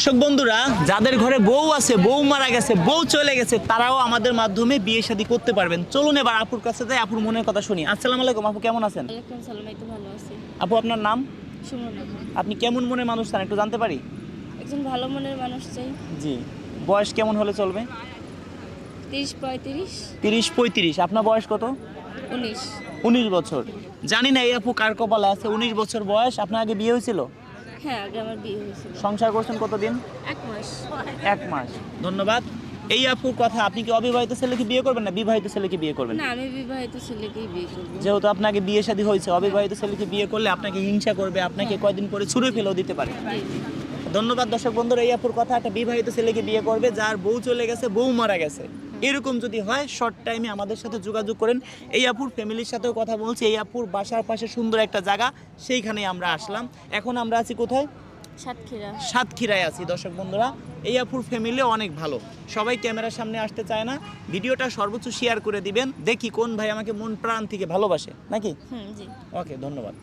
দর্শক বন্ধুরা যাদের ঘরে বউ আছে বউ মারা গেছে বউ চলে গেছে তারাও আমাদের মাধ্যমে বিয়ে শাদী করতে পারবেন। চলুন এবার আপুর কাছে যাই আপুর মনের কথা শুনি। আসসালামু আলাইকুম আপু কেমন আছেন? আপু আপনার নাম? আপনি কেমন মনের মানুষ চান একটু জানতে পারি? একজন ভালো মনের মানুষ চাই। জি। বয়স কেমন হলে চলবে? তিরিশ পঁয়ত্রিশ। তিরিশ পঁয়ত্রিশ। আপনার বয়স কত? উনিশ। উনিশ বছর। জানি না এই আপু কার কপালে আছে উনিশ বছর বয়স। আপনার আগে বিয়ে হয়েছিল? হ্যাঁ আগে আমার বিয়ে হয়েছিল। সংসার করছেন কতদিন? এক মাস। এক মাস। ধন্যবাদ। এই আপুর কথা আপনি কি অবিবাহিত ছেলেকে বিয়ে করবেন না বিবাহিত ছেলেকে বিয়ে করবেন? না আমি বিবাহিত ছেলেকেই বিয়ে করব। যেহেতু আপনাকে বিয়ে শাদী হয়েছে অবিবাহিত ছেলেকে বিয়ে করলে আপনাকে হিংসা করবে আপনাকে কয়দিন পরে ছুঁড়ে ফেলেও দিতে পারে। ধন্যবাদ দর্শক বন্ধুরা এই আপুর কথা একটা বিবাহিত ছেলেকে বিয়ে করবে যার বউ চলে গেছে বউ মারা গেছে। এরকম যদি হয় শর্ট টাইমে আমাদের সাথে যোগাযোগ করেন। এই আপুর ফ্যামিলির সাথেও কথা বলছি এই আপুর বাসার পাশে সুন্দর একটা জায়গা সেইখানেই আমরা আসলাম। এখন আমরা আছি কোথায়? সাতক্ষীরা। সাতক্ষীরায় আছি দর্শক বন্ধুরা। এই আপুর ফ্যামিলি অনেক ভালো। সবাই ক্যামেরার সামনে আসতে চায় না। ভিডিওটা সর্বোচ্চ শেয়ার করে দিবেন। দেখি কোন ভাই আমাকে মন প্রাণ থেকে ভালোবাসে। নাকি? ওকে ধন্যবাদ।